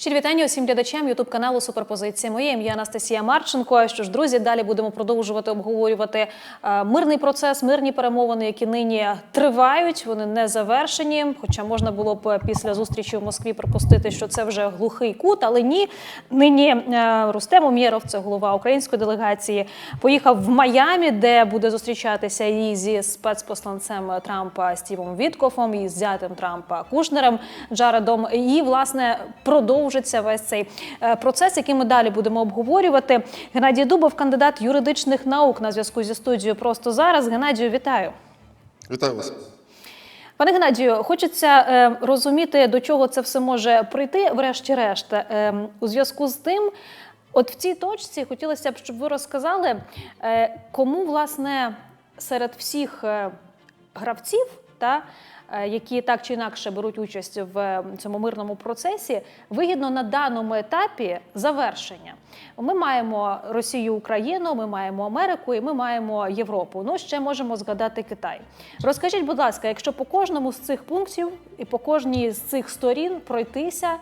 Щирі вітання усім глядачам Ютуб каналу Суперпозиція. Моє ім'я Анастасія Марченко. Що ж, друзі, далі будемо продовжувати обговорювати е, мирний процес, мирні перемовини, які нині тривають. Вони не завершені. Хоча можна було б після зустрічі в Москві припустити, що це вже глухий кут, але ні. Нині е, Рустем Умєров, це голова української делегації, поїхав в Майамі, де буде зустрічатися і зі спецпосланцем Трампа Стівом Віткофом, і з зятем Трампа Кушнером Джаредом. І власне продовжиться весь цей е, процес, який ми далі будемо обговорювати. Геннадій Дубов, кандидат юридичних наук, на зв'язку зі студією просто зараз. Геннадію, вітаю. Вітаю вас. Пане Геннадію, хочеться е, розуміти, до чого це все може прийти, врешті-решт, е, у зв'язку з тим. От в цій точці хотілося б, щоб ви розказали, е, кому власне серед всіх е, гравців, та, які так чи інакше беруть участь в е, цьому мирному процесі, вигідно на даному етапі завершення. Ми маємо Росію, Україну, ми маємо Америку і ми маємо Європу. Ну ще можемо згадати Китай. Розкажіть, будь ласка, якщо по кожному з цих пунктів і по кожній з цих сторін пройтися.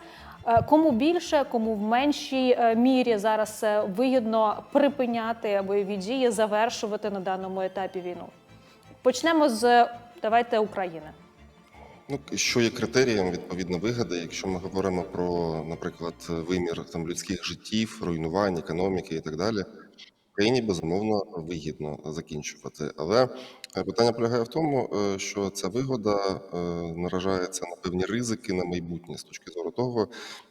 е, Кому більше, кому в меншій е, мірі зараз е, вигідно припиняти бойові дії, завершувати на даному етапі війну? Почнемо з давайте України. Ну, що є критерієм відповідно вигоди, якщо ми говоримо про, наприклад, вимір там людських життів, руйнувань, економіки і так далі, Україні безумовно вигідно закінчувати. Але е, питання полягає в тому, е, що ця вигода е, наражається на певні ризики на майбутнє з точки зору того,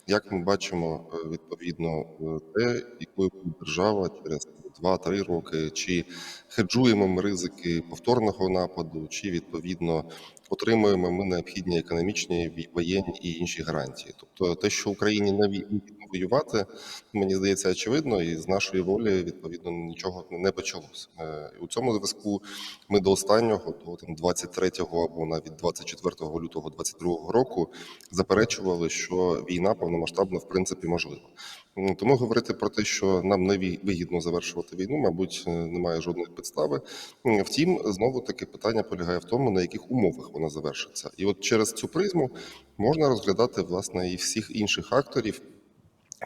як ми бачимо відповідно те, якою держава через 2-3 роки, чи хеджуємо ми ризики повторного нападу, чи відповідно отримуємо ми необхідні економічні воєнні і інші гарантії. Тобто, те, що Україні не воювати, мені здається очевидно, і з нашої волі відповідно нічого не почалося. Е, У цьому зв'язку ми до останнього, до там 23-го або навіть 24 лютого 22 року заперечували, що війна повномасштабна в принципі можлива. М, Тому говорити про те, що нам не вигідно завершувати війну, мабуть, е, немає жодної підстави. Втім, знову таки питання полягає в тому, на яких умовах вона завершиться. І от через цю призму можна розглядати власне і всіх інших акторів.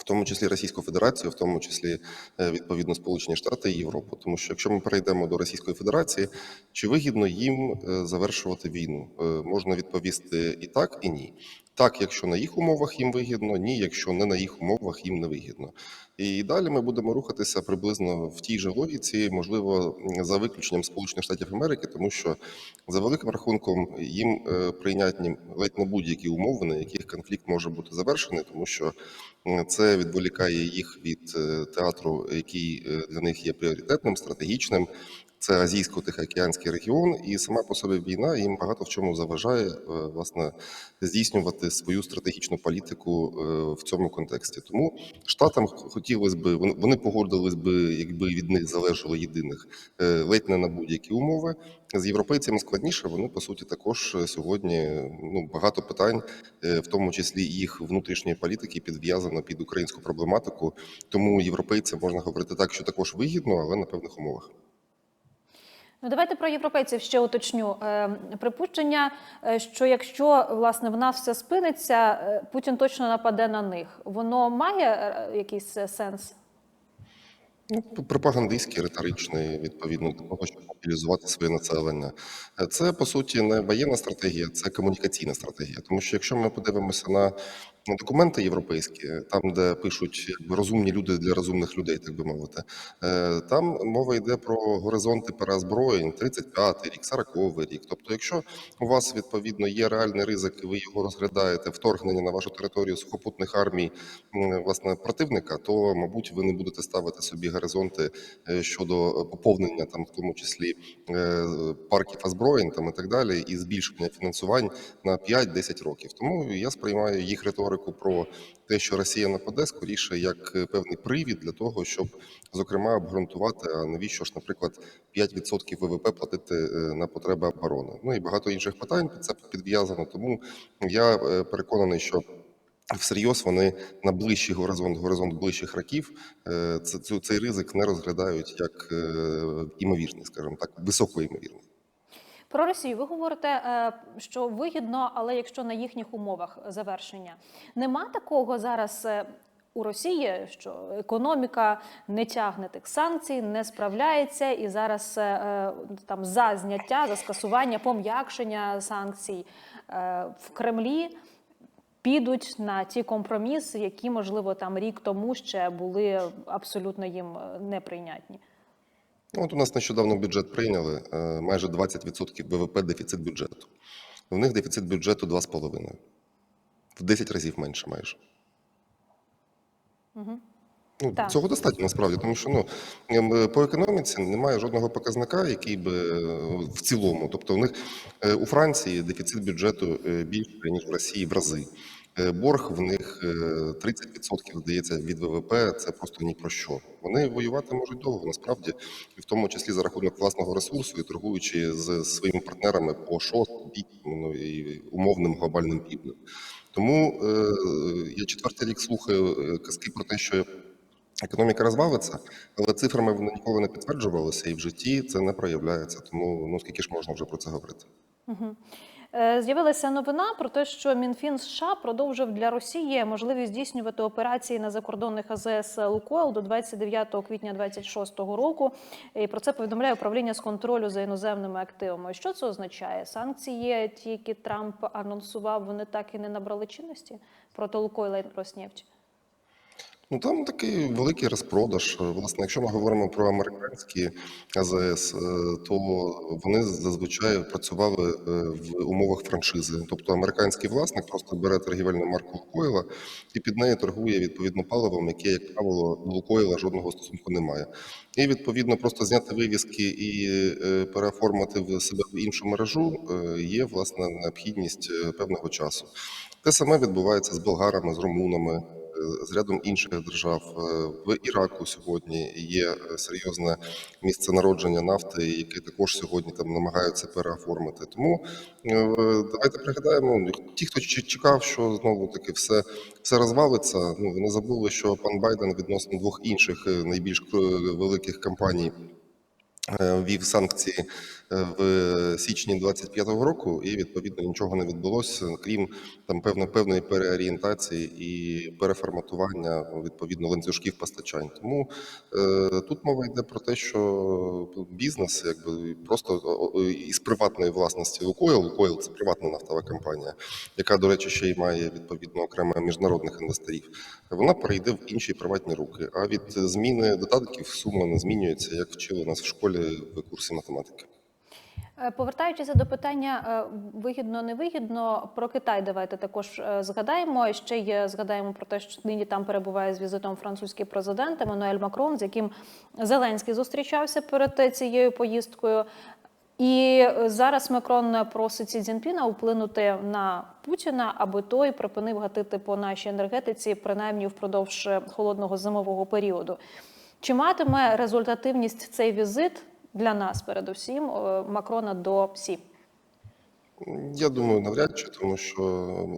В тому числі Російську Федерацію, в тому числі е, відповідно Сполучені Штати і Європу. Тому що якщо ми перейдемо до Російської Федерації, чи вигідно їм е, завершувати війну? Можна відповісти і так, і ні. Так, якщо на їх умовах їм вигідно, ні, якщо не на їх умовах їм не вигідно. І далі ми будемо рухатися приблизно в тій же логіці, можливо, за виключенням Сполучених Штатів Америки, тому що за великим рахунком їм е, прийнятні ледь не будь-які умови, на яких конфлікт може бути завершений, тому що це відволікає їх від е, театру, який е, для них є пріоритетним, стратегічним. Це азійсько-тихоокеанський регіон, і сама по собі війна їм багато в чому заважає е, власне здійснювати свою стратегічну політику е, в цьому контексті. Тому штатам хотілося б вони, погодились би, якби від них залежало єдиних е, ледь не на будь-які умови. З європейцями складніше. Вони по суті також сьогодні ну багато питань, в тому числі їх внутрішньої політики, підв'язано під українську проблематику. Тому європейцям можна говорити так, що також вигідно, але на певних умовах. Ну, давайте про європейців ще уточню. Е, припущення, е, що якщо власне в нас все спиниться, е, Путін точно нападе на них. Воно має якийсь сенс? Ну, пропагандистський, риторичний, відповідно до того, щоб мобілізувати своє населення. Це по суті не воєнна стратегія, це комунікаційна стратегія. Тому що якщо ми подивимося на документи європейські, там де пишуть розумні люди для розумних людей, так би мовити, е, там мова йде про горизонти переозброєнь, 35-й рік, 40-й рік. Тобто, якщо у вас відповідно є реальний ризик, і ви його розглядаєте вторгнення на вашу територію сухопутних армій власне противника, то мабуть ви не будете ставити собі горизонти е, щодо поповнення там, в тому числі е, парків озброєнь там і так далі, і збільшення фінансувань на 5-10 років. Тому я сприймаю їх риторику про те, що Росія нападе, скоріше як е, певний привід для того, щоб зокрема обґрунтувати, а навіщо ж, наприклад, 5% ВВП платити е, на потреби оборони. Ну і багато інших питань під це підв'язано. Тому я е, переконаний, що всерйоз вони на ближчий горизонт, горизонт ближчих років цей ризик не розглядають як імовірний, скажімо так, високоімовірний. Про Росію ви говорите, е, що вигідно, але якщо на їхніх умовах завершення. Нема такого зараз е, у Росії, що економіка не тягне тих санкцій, не справляється, і зараз е, там за зняття, за скасування, пом'якшення санкцій в Кремлі. Підуть на ті компроміси, які можливо там рік тому ще були абсолютно їм неприйнятні. Ну, От у нас нещодавно бюджет прийняли, е, майже 20% ВВП дефіцит бюджету. В них дефіцит бюджету 2,5. В 10 разів менше майже. Угу. Ну, Так. цього достатньо насправді, тому що ну, ем, по економіці немає жодного показника, який би е, в цілому. Тобто, у них е, у Франції дефіцит бюджету е, більше, ніж в Росії в рази. Е, Борг в них е, 30% здається від ВВП. Це просто ні про що. Вони воювати можуть довго, насправді, і в тому числі за рахунок власного ресурсу і торгуючи з своїми партнерами по ШОС, ну, і умовним глобальним півднем. Тому е, я четвертий рік слухаю е, казки про те, що економіка розвалиться, але цифрами вони ніколи не підтверджувалися, і в житті це не проявляється. Тому ну скільки ж можна вже про це говорити? Угу. З'явилася новина про те, що Мінфін США продовжив для Росії можливість здійснювати операції на закордонних АЗС Лукойл до 29 квітня 2026 року. І про це повідомляє управління з контролю за іноземними активами. Що це означає? Санкції, ті, які Трамп анонсував, вони так і не набрали чинності проти Лукойла і Роснефті? Ну там такий великий розпродаж. Власне, якщо ми говоримо про американські АЗС, е, то вони зазвичай працювали е, в умовах франшизи. Тобто американський власник просто бере торгівельну марку Лукойла і під нею торгує відповідно паливом, яке, як правило, до Лукойла жодного стосунку немає. І відповідно просто зняти вивіски і е, переоформити в себе в іншу мережу є власне необхідність певного часу. Те саме відбувається з болгарами, з румунами. З рядом інших держав Е, в Іраку сьогодні є е, серйозне місце народження нафти, яке також сьогодні там намагаються переоформити. Тому е, давайте пригадаємо ті, хто чекав, що знову таки все, все розвалиться. Ну вони забули, що пан Байден відносно двох інших найбільш великих компаній ввів санкції в січні 25-го року, і відповідно нічого не відбулося, крім там певно певної переорієнтації і переформатування відповідно ланцюжків постачань. Тому е, тут мова йде про те, що бізнес, якби просто із приватної власності Лукойл, Лукойл це приватна нафтова компанія, яка, до речі, ще й має відповідно окремо міжнародних інвесторів. Вона перейде в інші приватні руки. А від зміни додатків сума не змінюється, як вчили нас в школі в курсі математики. Е, Повертаючися до питання е, вигідно невигідно про Китай, давайте також е, згадаємо. Ще й згадаємо про те, що нині там перебуває з візитом французький президент Еммануель Макрон, з яким Зеленський зустрічався перед цією поїздкою. І зараз Макрон просить Сі Цзіньпіна вплинути на Путіна, аби той припинив гатити по нашій енергетиці, принаймні впродовж холодного зимового періоду. Чи матиме результативність цей візит для нас, передусім, е, Макрона до Сі? Я думаю, навряд чи, тому що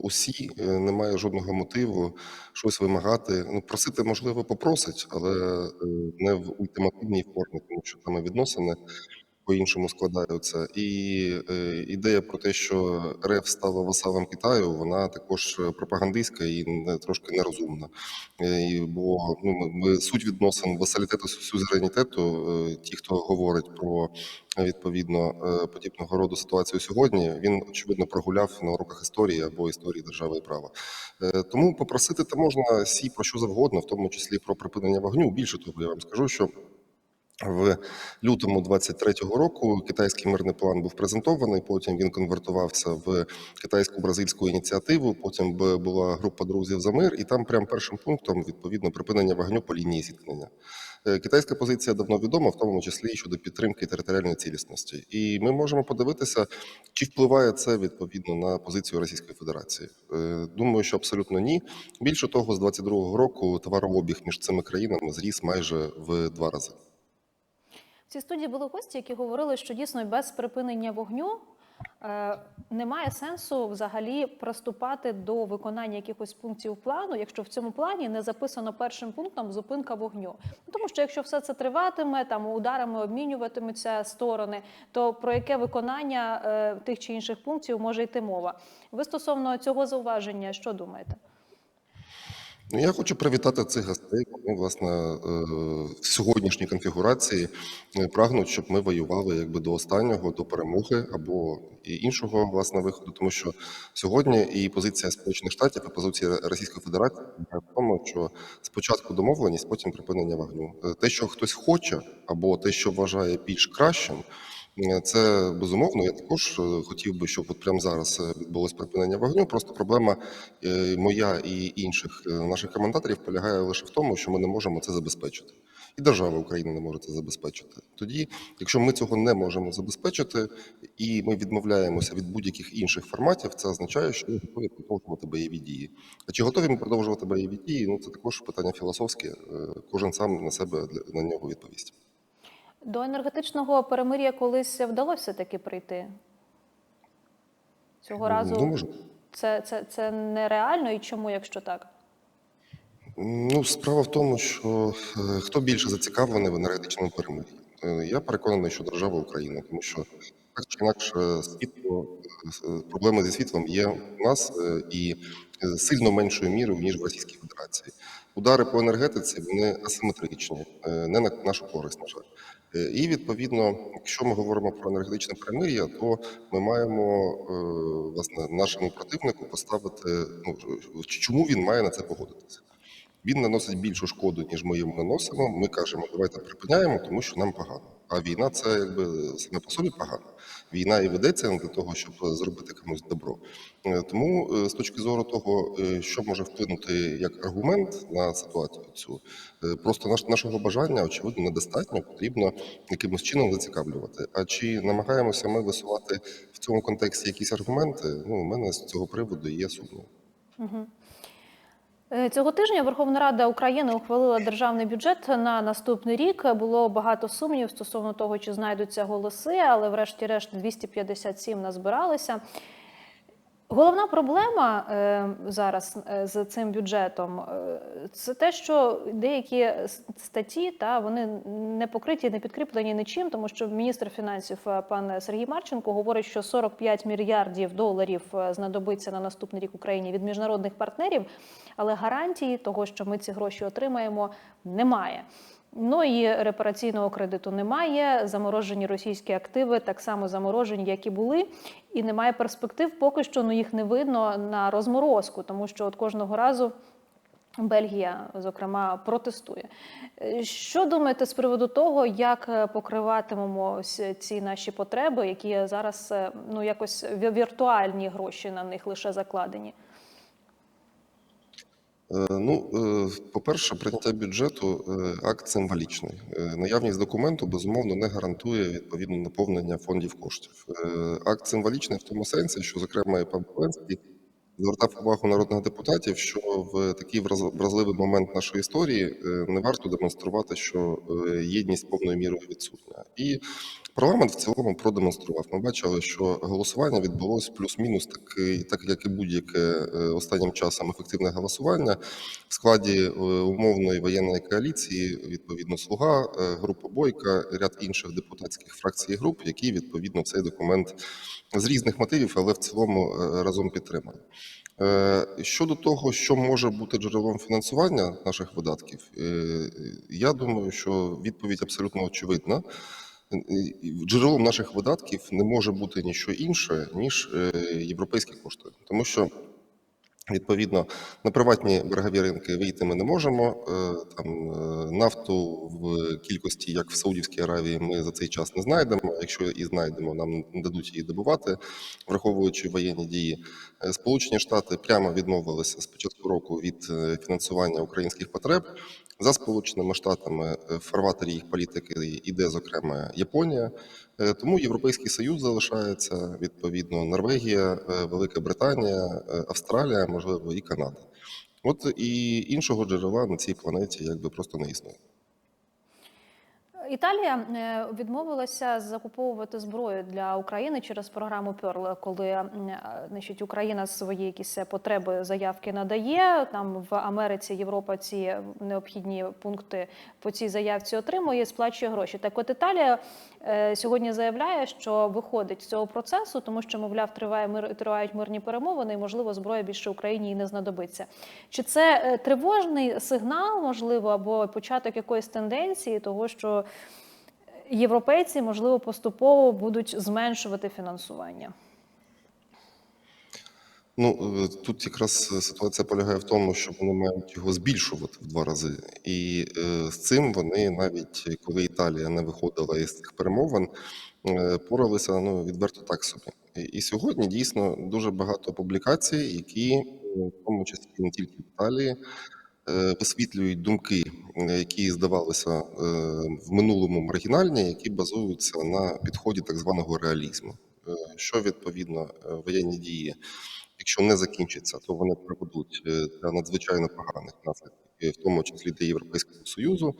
усі е, немає жодного мотиву щось вимагати. Ну, просити, можливо, попросить, але е, не в ультимативній формі, тому що там відносини по-іншому складаються. І е, ідея про те, що РФ стала васалом Китаю, вона також пропагандистська і не- трошки нерозумна. Е, і, бо ну, ми, суть відносин васалітету сюзеренітету, е, ті, хто говорить про відповідно е, подібного роду ситуацію сьогодні, він очевидно прогуляв на уроках історії або історії держави і права. Е, Тому попросити та можна сі про що завгодно, в тому числі про припинення вогню. Більше того, я вам скажу, що. В лютому 23-го року китайський мирний план був презентований. Потім він конвертувався в китайсько-бразильську ініціативу. Потім була група друзів за мир, і там прям першим пунктом відповідно припинення вогню по лінії зіткнення. Е, Китайська позиція давно відома, в тому числі і щодо підтримки територіальної цілісності. І ми можемо подивитися, чи впливає це відповідно на позицію Російської Федерації. Е, Думаю, що абсолютно ні. Більше того, з 22-го року товарообіг між цими країнами зріс майже в два рази. Цій студії були гості, які говорили, що дійсно без припинення вогню Е, Немає сенсу взагалі приступати до виконання якихось пунктів плану, якщо в цьому плані не записано першим пунктом зупинка вогню. Ну, Тому що якщо все це триватиме, там ударами обмінюватимуться сторони, то про яке виконання е, тих чи інших пунктів може йти мова? Ви стосовно цього зауваження, що думаєте? Ну, я хочу привітати цих гостей. Вони, власне, е, в сьогоднішній конфігурації е, прагнуть, щоб ми воювали якби до останнього, до перемоги або і іншого власне виходу. Тому що сьогодні і позиція Сполучених Штатів, і позиція Російської Федерації в тому, що спочатку домовленість, потім припинення вогню. Е, Те, що хтось хоче, або те, що вважає більш кращим. Е, Це безумовно. Я також е, хотів би, щоб от прямо зараз е, відбулось припинення вогню. Просто проблема моя і інших наших коментаторів полягає лише в тому, що ми не можемо це забезпечити, і держава України не може це забезпечити. Тоді, якщо ми цього не можемо забезпечити, і ми відмовляємося від будь-яких інших форматів, це означає, що ми готові продовжувати бойові дії. А чи готові ми продовжувати бойові дії? Ну це також питання філософське. Кожен сам на себе на нього відповість. До енергетичного перемир'я колись вдалося таки прийти. Цього разу Ну, може. це, це, це нереально і чому, якщо так? Ну, справа в тому, що е, хто більше зацікавлений в енергетичному перемир'ї? Е, Я переконаний, що держава Україна, тому що так чи інакше світло, е, проблеми зі світлом є у нас е, і сильно меншою мірою, ніж в Російській Федерації. Удари по енергетиці вони асиметричні, е, не на нашу користь, на жаль. Е, І відповідно, якщо ми говоримо про енергетичне перемир'я, то ми маємо е, власне нашому противнику поставити ну чому він має на це погодитися. Він наносить більшу шкоду, ніж ми йому наносимо. Ми кажемо, давайте припиняємо, тому що нам погано. А війна це якби саме по собі погано. Війна і ведеться не для того, щоб зробити комусь добро. Е, Тому е, з точки зору того, е, що може вплинути як аргумент на ситуацію цю, просто наш, нашого бажання, очевидно, недостатньо. Потрібно якимось чином зацікавлювати. А чи намагаємося ми висувати в цьому контексті якісь аргументи? Ну, у мене з цього приводу є сумнів. Е, Цього тижня Верховна Рада України ухвалила державний бюджет на наступний рік. Було багато сумнів стосовно того, чи знайдуться голоси, але врешті-решт 257 назбиралися. Головна проблема е, зараз е, з цим бюджетом е, це те, що деякі статті та вони не покриті, не підкріплені нічим, тому що міністр фінансів е, пан Сергій Марченко говорить, що 45 мільярдів доларів знадобиться на наступний рік Україні від міжнародних партнерів, але гарантії того, що ми ці гроші отримаємо, немає. Ну і репараційного кредиту немає. Заморожені російські активи так само заморожені, як і були, і немає перспектив. Поки що ну їх не видно на розморозку, тому що от кожного разу. Бельгія, зокрема, протестує. Е, Що думаєте з приводу того, як е, покриватимемо ці наші потреби, які зараз е, ну якось ві- віртуальні гроші на них лише закладені? Е, Ну, е, по-перше, прийняття бюджету е, акт символічний. Наявність документу безумовно не гарантує відповідне наповнення фондів коштів. Акт символічний в тому сенсі, що, зокрема, і пан Зеленський звертав увагу народних депутатів, що в такий враз- вразливий момент нашої історії е, не варто демонструвати, що е, єдність повною мірою відсутня. І парламент в цілому продемонстрував. Ми бачили, що голосування відбулось плюс-мінус таки, так як і будь-яке е, останнім часом ефективне голосування в складі е, умовної воєнної коаліції, відповідно, слуга, е, група Бойка, ряд інших депутатських фракцій і груп, які відповідно цей документ з різних мотивів, але в цілому е, разом підтримали. Е, Щодо того, що може бути джерелом фінансування наших видатків, е, я думаю, що відповідь абсолютно очевидна. Е, Джерелом наших видатків не може бути нічого інше, ніж європейські кошти, тому що Відповідно, на приватні берегові ринки вийти ми не можемо. Е, Там е, нафту в кількості, як в Саудівській Аравії, ми за цей час не знайдемо. Якщо і знайдемо, нам не дадуть її добувати, враховуючи воєнні дії. Е, Сполучені Штати прямо відмовилися з початку року від фінансування українських потреб. За Сполученими Штатами в фарватері їх політики йде, зокрема, Японія. Е, Тому Європейський Союз залишається відповідно Норвегія, е, Велика Британія, е, Австралія, можливо, і Канада. От і іншого джерела на цій планеті якби просто не існує. Італія відмовилася закуповувати зброю для України через програму Перл, коли значить, Україна свої якісь потреби заявки надає. Там в Америці Європа ці необхідні пункти по цій заявці отримує, сплачує гроші. Так, от Італія сьогодні заявляє, що виходить з цього процесу, тому що, мовляв, триває мир, тривають мирні перемовини, і можливо зброя більше Україні і не знадобиться. Чи це е, тривожний сигнал, можливо, або початок якоїсь тенденції, того що європейці, можливо, поступово будуть зменшувати фінансування? Ну, е, тут якраз е, ситуація полягає в тому, що вони мають його збільшувати в два рази. І е, з цим вони навіть коли Італія не виходила із цих перемовин, е, поралися ну, відверто так собі. І, і сьогодні дійсно дуже багато публікацій, які, е, в тому числі не тільки в Італії, е, висвітлюють думки, які здавалися е, в минулому маргінальні, які базуються на підході так званого реалізму. Е, Що відповідно воєнні дії, якщо не закінчаться, то вони приведуть е, до надзвичайно поганих наслідків, е, в тому числі для Європейського союзу,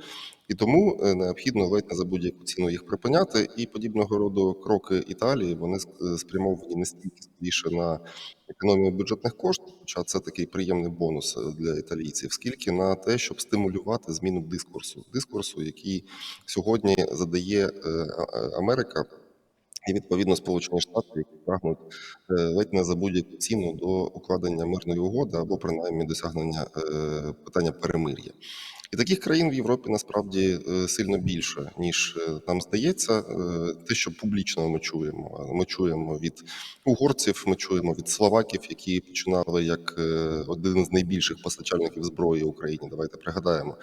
і тому е, необхідно ледь не за будь-яку ціну їх припиняти. І подібного роду кроки Італії вони ск- спрямовані не стільки скоріше на економію бюджетних коштів, хоча це такий приємний бонус е, для італійців, скільки на те, щоб стимулювати зміну дискурсу, дискурсу, який сьогодні задає е, Америка. І відповідно Сполучені Штати, які прагнуть е, ледь не за будь-яку ціну до укладення мирної угоди або принаймні досягнення е, питання перемир'я. І таких країн в Європі насправді е, сильно більше, ніж е, нам здається. Е, Те, що публічно ми чуємо, ми чуємо від угорців, ми чуємо від словаків, які починали як один з найбільших постачальників зброї Україні. Давайте пригадаємо.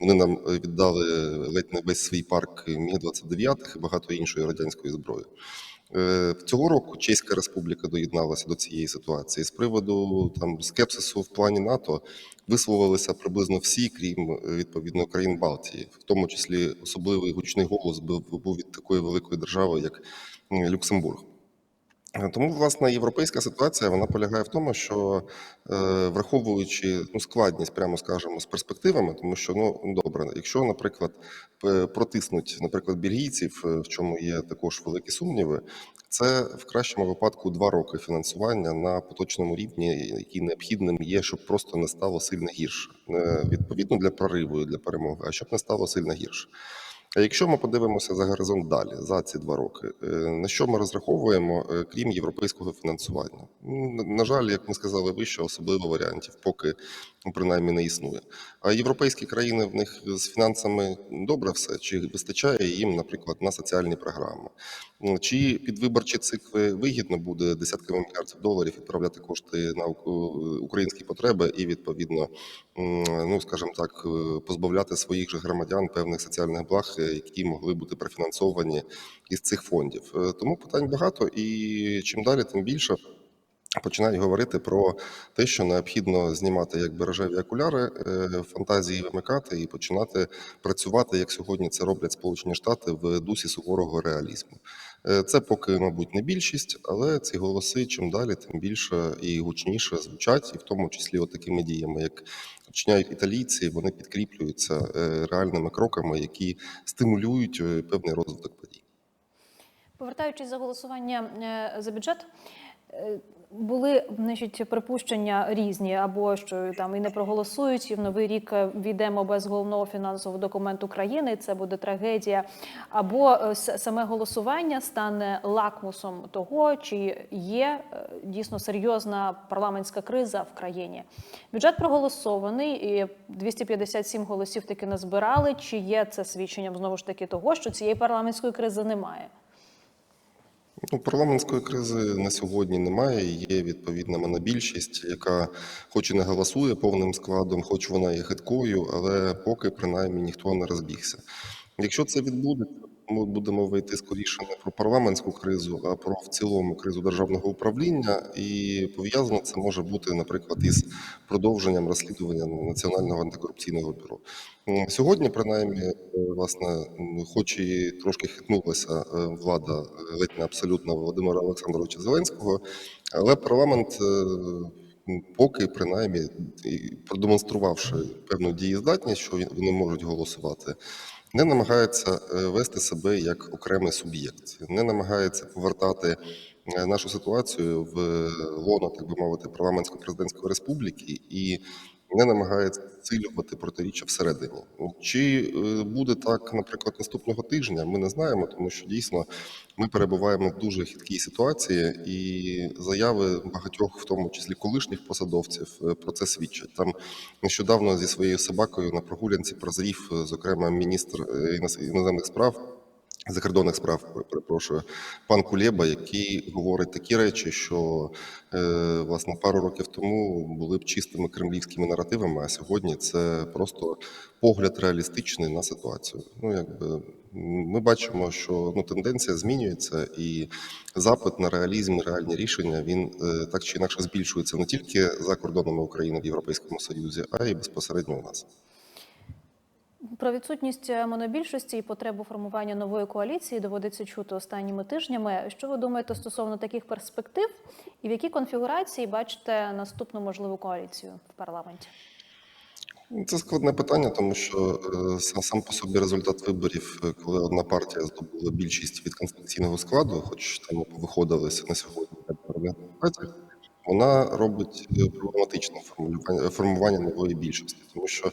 Вони нам віддали ледь не весь свій парк мі 29 і багато іншої радянської зброї. Е, Цього року Чеська Республіка доєдналася до цієї ситуації. З приводу там скепсису в плані НАТО висловилися приблизно всі, крім е, відповідно країн Балтії, в тому числі особливий гучний голос був, був від такої великої держави, як Люксембург. Е, Тому, власне, європейська ситуація вона полягає в тому, що е, враховуючи ну, складність, прямо скажемо, з перспективами, тому що ну добре, якщо, наприклад, протиснуть, наприклад, бельгійців, е, в чому є також великі сумніви, це в кращому випадку два роки фінансування на поточному рівні, який необхідним є, щоб просто не стало сильно гірше, Не відповідно для прориву і для перемоги, а щоб не стало сильно гірше. А якщо ми подивимося за горизонт далі, за ці два роки, е, на що ми розраховуємо, е, крім європейського фінансування? Ну, На жаль, як ми сказали вище, особливо варіантів, поки ну, принаймні не існує. А європейські країни в них з фінансами добре все, чи вистачає їм, наприклад, на соціальні програми, Ну, чи під виборчі цикли вигідно буде десятками мільярдів доларів відправляти кошти на українські потреби і відповідно, ну скажімо так, е, позбавляти своїх же громадян певних соціальних благ, які могли бути профінансовані із цих фондів. Е, Тому питань багато, і чим далі, тим більше. Починають говорити про те, що необхідно знімати як бережеві окуляри, е, фантазії вимикати і починати працювати, як сьогодні це роблять Сполучені Штати в дусі суворого реалізму. Е, Це поки, мабуть, не більшість, але ці голоси чим далі, тим більше і гучніше звучать, і в тому числі такими діями, як вчиняють італійці, вони підкріплюються е, реальними кроками, які стимулюють е, певний розвиток подій. Повертаючись за голосування за бюджет, були значить, припущення різні, або що там і не проголосують, і в новий рік е, війдемо без головного фінансового документу країни. Це буде трагедія. Або е, саме голосування стане лакмусом того, чи є е, дійсно серйозна парламентська криза в країні. Бюджет проголосований, і 257 голосів таки назбирали. Чи є це свідченням знову ж таки того, що цієї парламентської кризи немає? Ну, парламентської кризи на сьогодні немає. Є відповідна монобільшість, яка хоч і не голосує повним складом, хоч вона є хиткою, але поки принаймні ніхто не розбігся. Якщо це відбудеться, ми будемо вийти скоріше не про парламентську кризу, а про в цілому кризу державного управління. І пов'язано це може бути, наприклад, із продовженням розслідування Національного антикорупційного бюро. Сьогодні, принаймні, е, власне, хоч і трошки хитнулася е, влада ледь не абсолютно Володимира Олександровича Зеленського, але парламент. е, Поки принаймні продемонструвавши певну дієздатність, що вони можуть голосувати не намагається е, вести себе як окремий суб'єкт, не намагається повертати е, нашу ситуацію в лоно, так би мовити, парламентсько-президентської республіки і не намагається цілювати протиріччя всередині. Чи е, буде так, наприклад, наступного тижня? Ми не знаємо, тому що дійсно ми перебуваємо в дуже хиткій ситуації, і заяви багатьох, в тому числі колишніх посадовців, е, про це свідчать. Там нещодавно зі своєю собакою на прогулянці прозрів, е, зокрема, міністр іноземних справ. Закордонних справ перепрошую, пан Кулєба, який говорить такі речі, що е, власне пару років тому були б чистими кремлівськими наративами, а сьогодні це просто погляд реалістичний на ситуацію. Ну якби ми бачимо, що ну тенденція змінюється, і запит на реалізм, реальні рішення він е, так чи інакше збільшується не тільки за кордонами України в Європейському Союзі, а й безпосередньо у нас. Про відсутність е, монобільшості і потребу формування нової коаліції доводиться чути останніми тижнями. Що ви думаєте стосовно таких перспектив, і в якій конфігурації бачите наступну можливу коаліцію в парламенті? Це складне питання, тому що е, сам по собі результат виборів, е, коли одна партія здобула більшість від конституційного складу, хоч там виходилися на сьогодні вона робить проблематичне формування нової більшості, тому що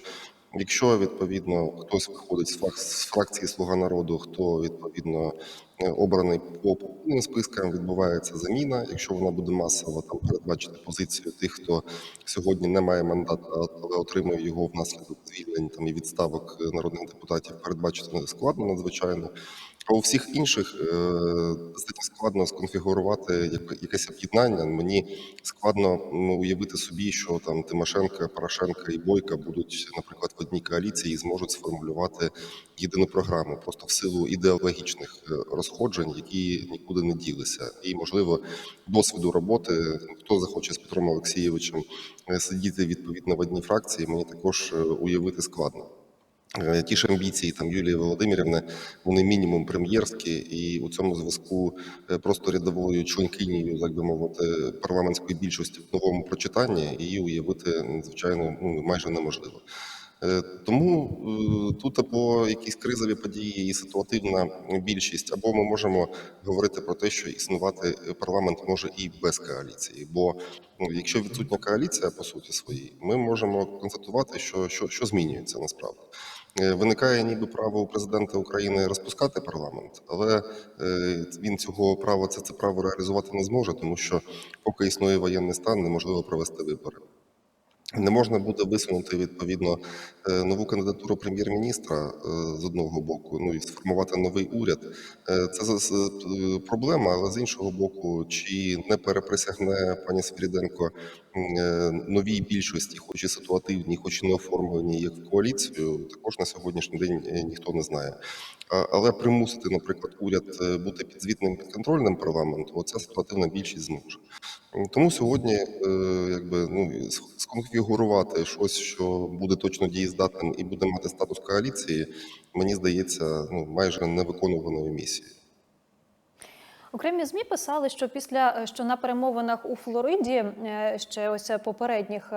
якщо відповідно хтось виходить з фрак- з фракції Слуга народу, хто відповідно е, обраний по повним спискам, відбувається заміна. Якщо вона буде масово там передбачити позицію тих, хто сьогодні не має мандата, але отримує його внаслідок звільнень там і відставок е, народних депутатів, передбачити складно надзвичайно. А у всіх інших е, достатньо складно сконфігурувати як- якесь об'єднання. Мені складно ну, уявити собі, що там Тимошенко, Порошенко і Бойка будуть, наприклад, в одній коаліції і зможуть сформулювати єдину програму, просто в силу ідеологічних е, розходжень, які нікуди не ділися, і можливо досвіду роботи. Хто захоче з Петром Олексійовичем е, сидіти відповідно в одній фракції, мені також е, уявити складно. Е, Ті ж амбіції там Юлії Володимирівни, вони мінімум прем'єрські, і у цьому зв'язку е, просто рядовою членкинею, так би мовити, парламентської більшості в новому прочитанні її уявити звичайно ну майже неможливо. Е, Тому тут або якісь кризові події і ситуативна більшість, або ми можемо говорити про те, що існувати парламент може і без коаліції. Бо ну, якщо відсутня коаліція по суті своїй, ми можемо констатувати, що, що, що змінюється насправді. Е, Виникає ніби право у президента України розпускати парламент, але е, він цього права це, це право реалізувати не зможе, тому що поки існує воєнний стан, неможливо провести вибори. Не можна буде висунути відповідно е, нову кандидатуру прем'єр-міністра е, з одного боку, ну і сформувати новий уряд. Е, Це проблема, але з іншого боку, чи не переприсягне пані е, новій більшості, хоч і ситуативній, хоч і не оформленій як в коаліцію, також на сьогоднішній день ніхто не знає. Але примусити, наприклад, уряд е, бути підзвітним підконтрольним парламенту, оця ситуативна більшість зможе. Тому сьогодні, е, якби ну сконфігурувати щось, що буде точно дієздатним і буде мати статус коаліції, мені здається, ну майже невиконуваною місією. Окремі змі писали, що після е, що на перемовинах у Флориді ще ось попередніх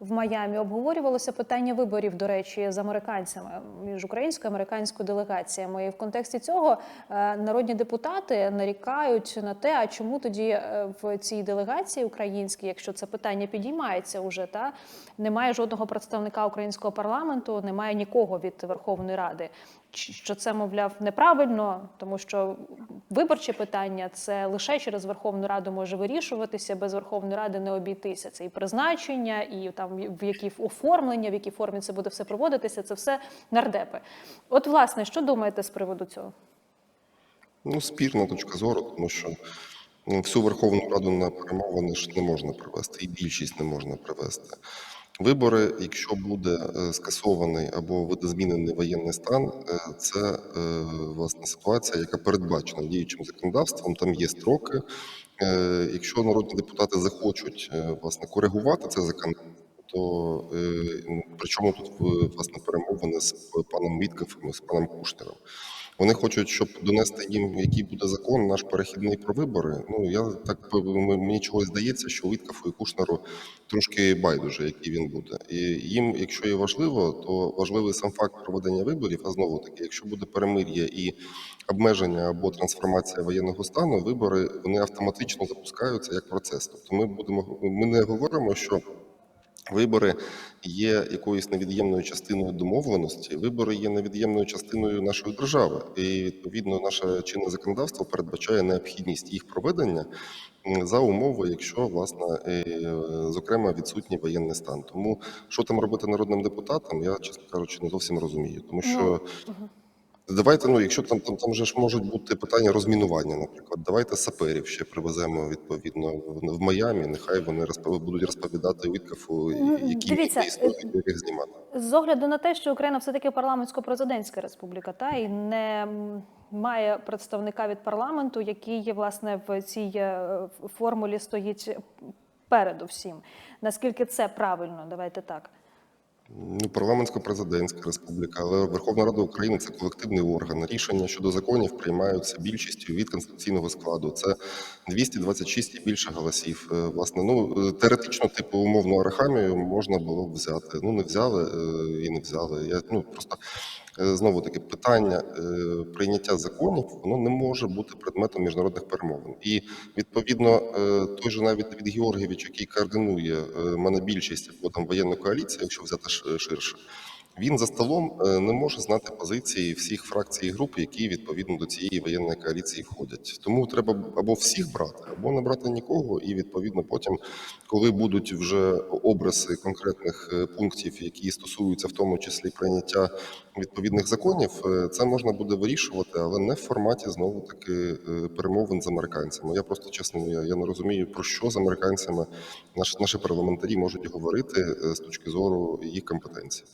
в Майамі обговорювалося питання виборів, до речі, з американцями між українською і американською делегаціями. І в контексті цього е, народні депутати нарікають на те, а чому тоді е, в цій делегації українській, якщо це питання підіймається уже, та немає жодного представника українського парламенту, немає нікого від Верховної Ради. Що це, мовляв, неправильно, тому що виборче питання це лише через Верховну Раду може вирішуватися. Без Верховної Ради не обійтися. Це і призначення, і там в які оформлення, в якій формі це буде все проводитися. Це все нардепи. От, власне, що думаєте з приводу цього? Ну, спірна точка зору, тому що всю Верховну Раду на перемовини ж не можна привести, і більшість не можна привести. Вибори, якщо буде е, скасований або видозмінений воєнний стан, е, це е, власне ситуація, яка передбачена діючим законодавством. Там є строки. Якщо народні депутати захочуть власне коригувати це законодавство, то ну, причому тут власне перемовини з паном Віткафом з паном Кушнером. Вони хочуть, щоб донести їм, який буде закон, наш перехідний про вибори. Ну я так мені чогось здається, що Виткафу і Кушнеру трошки байдуже, який він буде. І їм, якщо є важливо, то важливий сам факт проведення виборів. А знову таки, якщо буде перемир'я і обмеження або трансформація воєнного стану, вибори вони автоматично запускаються як процес. Тобто, ми будемо ми не говоримо, що Вибори є якоюсь невід'ємною частиною домовленості. Вибори є невід'ємною частиною нашої держави, і відповідно наше чинне законодавство передбачає необхідність їх проведення за умови, якщо власне е, зокрема відсутній воєнний стан. Тому що там робити народним депутатам, я чесно кажучи, не зовсім розумію, тому що. Давайте, ну якщо там, там там же ж можуть бути питання розмінування, наприклад. Давайте саперів ще привеземо відповідно в, Майамі. Нехай вони розпов... будуть розповідати Віткафу, які дивіться, існують, яких знімати. З огляду на те, що Україна все-таки парламентсько-президентська республіка, та і не має представника від парламенту, який є, власне в цій е, формулі стоїть переду всім. Наскільки це правильно? Давайте так. Ну, парламентсько-президентська республіка, але Верховна Рада України це колективний орган. Рішення щодо законів приймаються більшістю від конституційного складу. Це 226 і більше голосів. Е, Власне, ну е, теоретично, типу, умовну арахамію можна було б взяти. Ну не взяли е, і не взяли. Я ну просто знову таки питання прийняття законів воно не може бути предметом міжнародних перемовин. І відповідно той же навіть Давід Георгійович, який координує е, монобільшість або там воєнну коаліцію, якщо взяти ширше. Він за столом е, не може знати позиції всіх фракцій і груп, які відповідно до цієї воєнної коаліції входять. Тому треба або всіх брати, або не брати нікого. І відповідно потім, коли будуть вже обриси конкретних е, пунктів, які стосуються в тому числі прийняття відповідних законів, е, це можна буде вирішувати, але не в форматі знову таки перемовин з американцями. Я просто чесно, я, я не розумію про що з американцями наші, наші парламентарі можуть говорити з точки зору їх компетенції.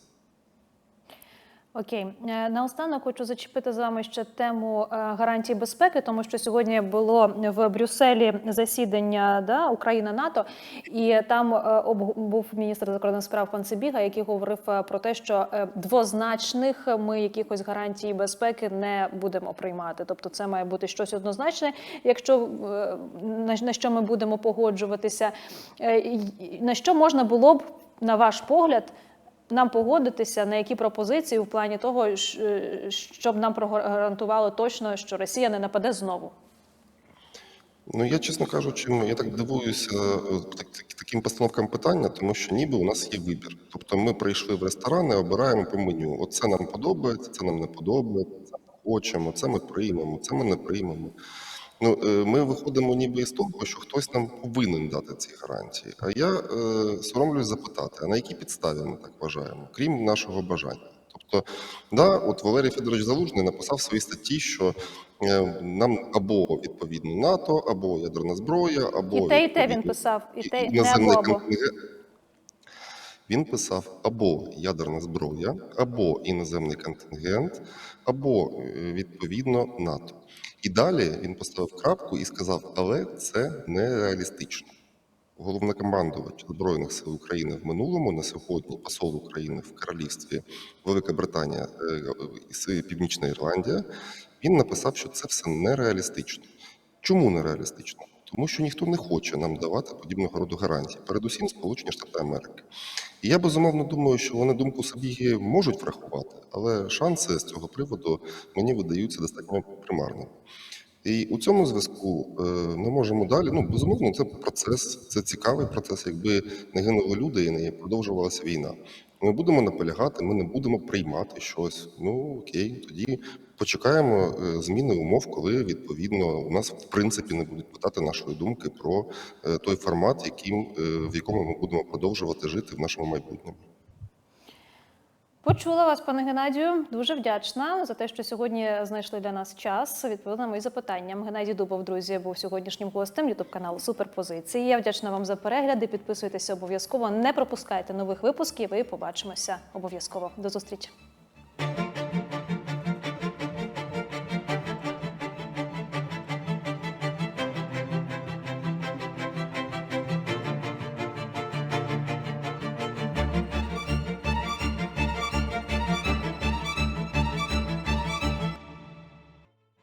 Окей, Е, наостанок хочу зачепити з вами ще тему е, гарантій безпеки, тому що сьогодні було в Брюсселі засідання да, Україна НАТО, і там е, був міністр закордонних справ пан Сибіга, який говорив про те, що двозначних ми якихось гарантій безпеки не будемо приймати. Тобто, це має бути щось однозначне, якщо на, що ми будемо погоджуватися. На що можна було б, на ваш погляд, нам погодитися на які пропозиції в плані того, е, щоб нам прогарантувало точно, що Росія не нападе знову. Ну я чесно кажучи, ну, я так дивуюся е, так, так- таким постановкам питання, тому що ніби у нас є вибір. Тобто ми прийшли в ресторани, обираємо по меню. Оце нам подобається, це нам не подобається, це ми хочемо, це ми приймемо, це ми не приймемо. Ну, е, ми виходимо ніби із того, що хтось нам повинен дати ці гарантії. А я е, соромлюсь запитати, а на якій підставі ми так вважаємо, крім нашого бажання? Тобто, да, от Валерій Федорович Залужний написав в своїй статті, що е, нам або відповідно НАТО, або ядерна зброя, або І те, і те він писав, і те не іноземний або. Він писав або ядерна зброя, або іноземний контингент, або е, відповідно НАТО. І далі він поставив крапку і сказав: але це нереалістично. Головнокомандувач Збройних сил України в минулому на сьогодні посол України в королівстві Велика Британія е, і Північна Ірландія. Він написав, що це все нереалістично. Чому нереалістично? Тому що ніхто не хоче нам давати подібного роду гарантії, передусім Сполучені Штати Америки. Я безумовно думаю, що вони думку собі можуть врахувати, але шанси з цього приводу мені видаються достатньо примарними. І у цьому зв'язку е, ми можемо далі. Ну безумовно, це процес, це цікавий процес. Якби не гинули люди і не продовжувалася війна. Ми будемо наполягати, ми не будемо приймати щось. Ну окей, тоді почекаємо е, зміни умов, коли відповідно у нас в принципі не будуть питати нашої думки про е, той формат, яким е, в якому ми будемо продовжувати жити в нашому майбутньому. Почула вас, пане Геннадію. Дуже вдячна за те, що сьогодні знайшли для нас час. Відповіли на мої запитання. Геннадій Дубов, друзі, був сьогоднішнім гостем ютуб каналу Суперпозиції. Я вдячна вам за перегляди. Підписуйтеся обов'язково. Не пропускайте нових випусків. І побачимося обов'язково. До зустрічі.